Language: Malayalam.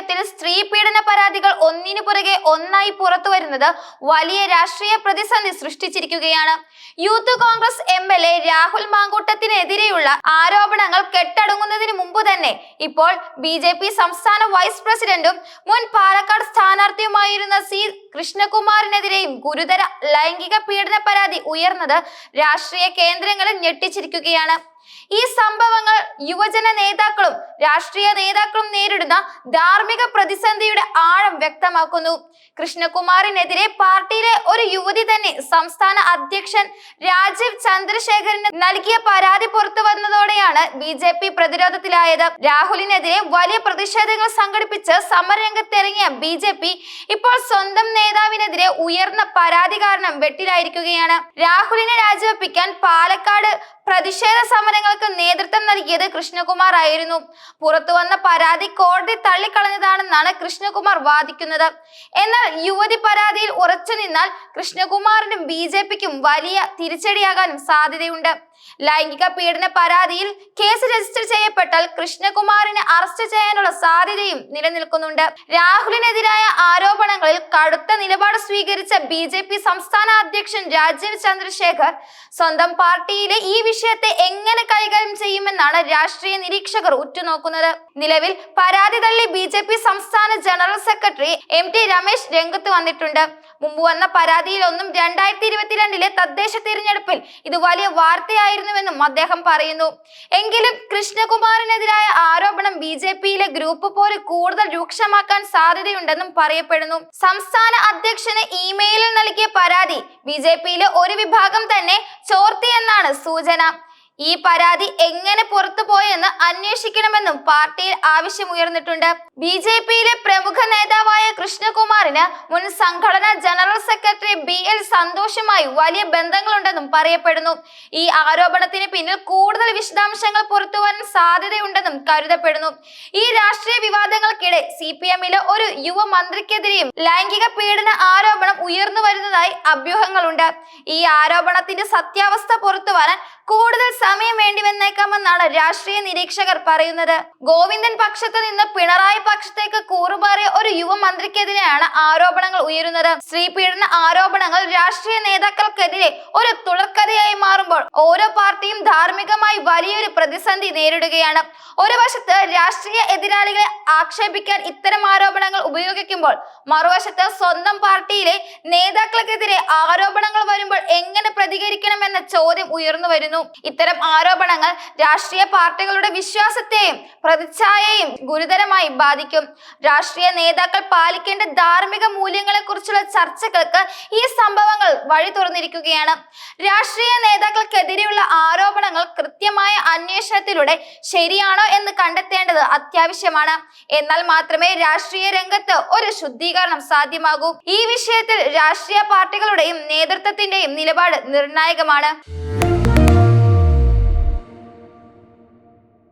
വിഷയത്തിൽ സ്ത്രീ പീഡന പരാതികൾ ഒന്നിനു പുറകെ ഒന്നായി പുറത്തു വരുന്നത് വലിയ രാഷ്ട്രീയ പ്രതിസന്ധി സൃഷ്ടിച്ചിരിക്കുകയാണ്. Youth Congress M L A Rahul മാങ്കൂട്ടത്തിനെതിരെയുള്ള ആരോപണങ്ങൾ കെട്ടടങ്ങുന്നതിന് മുമ്പ് തന്നെ ഇപ്പോൾ ബി ജെ പി സംസ്ഥാന വൈസ് പ്രസിഡന്റും മുൻ പാലക്കാട് സ്ഥാനാർത്ഥിയുമായിരുന്ന സി കൃഷ്ണകുമാറിനെതിരെയും ഗുരുതര ലൈംഗിക പീഡന പരാതി ഉയർന്നത് രാഷ്ട്രീയ കേന്ദ്രങ്ങളിൽ ഞെട്ടിച്ചിരിക്കുകയാണ്. ഈ സംഭവങ്ങൾ യുവജന നേതാക്കളും രാഷ്ട്രീയ നേതാക്കളും നേരിടുന്ന ധാർമ്മിക പ്രതിസന്ധിയുടെ ആഴം വ്യക്തമാക്കുന്നു. കൃഷ്ണകുമാറിനെതിരെ പാർട്ടിയിലെ ഒരു യുവതി തന്നെ സംസ്ഥാന അധ്യക്ഷൻ രാജീവ് ചന്ദ്രശേഖരന് നൽകിയ പരാതി പുറത്തു വന്നതോടെയാണ് ബി ജെ പി പ്രതിരോധത്തിലായത്. രാഹുലിനെതിരെ വലിയ പ്രതിഷേധങ്ങൾ സംഘടിപ്പിച്ച് സമരരംഗത്തിറങ്ങിയ ബി ജെ പി ഇപ്പോൾ സ്വന്തം നേതാവിനെതിരെ ഉയർന്ന പരാതി കാരണം വെട്ടിലായിരിക്കുകയാണ്. രാഹുലിനെ രാജിവെപ്പിക്കാൻ പാലക്കാട് പ്രതിഷേധ സമരങ്ങൾക്ക് നേതൃത്വം നൽകിയത് കൃഷ്ണകുമാർ ആയിരുന്നു പുറത്തു വന്ന പരാതി കോടതി തള്ളിക്കളഞ്ഞതാണെന്നാണ് കൃഷ്ണകുമാർ വാദിക്കുന്നത്. എന്നാൽ യുവതി പരാതിയിൽ ഉറച്ചു നിന്നാൽ കൃഷ്ണകുമാറിനും ബി ജെ പിക്കും വലിയ തിരിച്ചടിയാകാനും സാധ്യതയുണ്ട്. ലൈംഗിക പീഡന പരാതിയിൽ കേസ് രജിസ്റ്റർ ചെയ്യപ്പെട്ടാൽ കൃഷ്ണകുമാറിനെ അറസ്റ്റ് ചെയ്യാനുള്ള സാധ്യതയും നിലനിൽക്കുന്നുണ്ട്. രാഹുലിനെതിരായ ആരോപണങ്ങളിൽ കടുത്ത നിലപാട് സ്വീകരിച്ച ബി ജെ പി സംസ്ഥാന അധ്യക്ഷൻ രാജീവ് ചന്ദ്രശേഖർ സ്വന്തം പാർട്ടിയിലെ ഈ വിഷയത്തെ എങ്ങനെ കൈകാര്യം ചെയ്യുമെന്നാണ് രാഷ്ട്രീയ നിരീക്ഷകർ ഉറ്റുനോക്കുന്നത്. നിലവിൽ പരാതി തള്ളി ബി ജെ പി സംസ്ഥാന general secretary M T Ramesh രംഗത്ത് വന്നിട്ടുണ്ട്. മുമ്പ് വന്ന പരാതിയിലൊന്നും രണ്ടായിരത്തി ഇരുപത്തിരണ്ടിലെ തദ്ദേശ തിരഞ്ഞെടുപ്പിൽ ഇത് വലിയ വാർത്തയായിരുന്നുവെന്നും അദ്ദേഹം പറയുന്നു. എങ്കിലും കൃഷ്ണകുമാറിനെതിരായ ആരോപണം ബി പിയിലെ ഗ്രൂപ്പ് പോലെ കൂടുതൽ രൂക്ഷമാക്കാൻ സാധ്യതയുണ്ടെന്നും പറയപ്പെടുന്നു. സംസ്ഥാന അധ്യക്ഷന് ഇമെയിലിൽ നൽകിയ പരാതി ബി ജെ പിയിലെ ഒരു വിഭാഗം തന്നെ ചോർത്തി എന്നാണ് സൂചന. ഈ പരാതി എങ്ങനെ പുറത്തു പോയെന്ന് അന്വേഷിക്കണമെന്നും പാർട്ടിയിൽ ആവശ്യമുയർന്നിട്ടുണ്ട്. ബി ജെ പിയിലെ പ്രമുഖ നേതാവായ കൃഷ്ണകുമാറിന് മുൻ സംഘടനാ ജനറൽ സെക്രട്ടറി ബി എൽ സന്തോഷുമായി വലിയ ബന്ധങ്ങളുണ്ടെന്നും പറയപ്പെടുന്നു. ഈ ആരോപണത്തിന് പിന്നിൽ കൂടുതൽ വിശദാംശങ്ങൾ പുറത്തുവരാൻ സാധ്യതയുണ്ടെന്നും കരുതപ്പെടുന്നു. ഈ രാഷ്ട്രീയ വിവാദങ്ങൾക്കിടെ സി പി എമ്മിലെ ഒരു യുവ മന്ത്രിക്കെതിരെയും ലൈംഗിക പീഡന ആരോപണം ഉയർന്നു വരുന്നതായി അഭ്യൂഹങ്ങളുണ്ട്. ഈ ആരോപണത്തിന്റെ സത്യാവസ്ഥ പുറത്തുവരാൻ കൂടുതൽ സമയം വേണ്ടി വന്നേക്കാമെന്നാണ് രാഷ്ട്രീയ നിരീക്ഷകർ പറയുന്നത്. ഗോവിന്ദൻ പക്ഷത്ത് നിന്ന് പിണറായി പക്ഷത്തേക്ക് കൂറുപാറിയ ഒരു യുവ മന്ത്രിക്കെതിരെയാണ് ആരോപണങ്ങൾ ഉയരുന്നത്. സ്ത്രീ പീഡന ആരോപണങ്ങൾ രാഷ്ട്രീയ നേതാക്കൾക്കെതിരെ ഒരു തുളക്കഥയായി മാറുമ്പോൾ ഓരോ പാർട്ടിയും ധാർമ്മികമായി വലിയൊരു പ്രതിസന്ധി നേരിടുകയാണ്. ഒരു വശത്ത് രാഷ്ട്രീയ എതിരാളികളെ ആക്ഷേപിക്കാൻ ഇത്തരം ആരോപണങ്ങൾ ഉപയോഗിക്കുമ്പോൾ മറുവശത്ത് സ്വന്തം പാർട്ടിയിലെ നേതാക്കൾക്കെതിരെ ആരോപണങ്ങൾ വരുമ്പോൾ എങ്ങനെ പ്രതികരിക്കണമെന്ന ചോദ്യം ഉയർന്നു വരുന്നു. ഇത്തരം ആരോപണങ്ങൾ രാഷ്ട്രീയ പാർട്ടികളുടെ വിശ്വാസത്തെയും പ്രതിച്ഛായയും ഗുരുതരമായി ബാധിക്കും. രാഷ്ട്രീയ നേതാക്കൾ പാലിക്കേണ്ട ധാർമ്മിക മൂല്യങ്ങളെ കുറിച്ചുള്ള ചർച്ചകൾക്ക് ഈ സംഭവങ്ങൾ വഴി തുറന്നിരിക്കുകയാണ്. രാഷ്ട്രീയ നേതാക്കൾക്കെതിരെയുള്ള ആരോപണങ്ങൾ കൃത്യമായ അന്വേഷണത്തിലൂടെ ശരിയാണോ എന്ന് കണ്ടെത്തേണ്ടത് അത്യാവശ്യമാണ്. എന്നാൽ മാത്രമേ രാഷ്ട്രീയ രംഗത്ത് ഒരു ശുദ്ധീകരണം സാധ്യമാകൂ. ഈ വിഷയത്തിൽ രാഷ്ട്രീയ പാർട്ടികളുടെയും നേതൃത്വത്തിന്റെയും നിലപാട് നിർണായകമാണ്.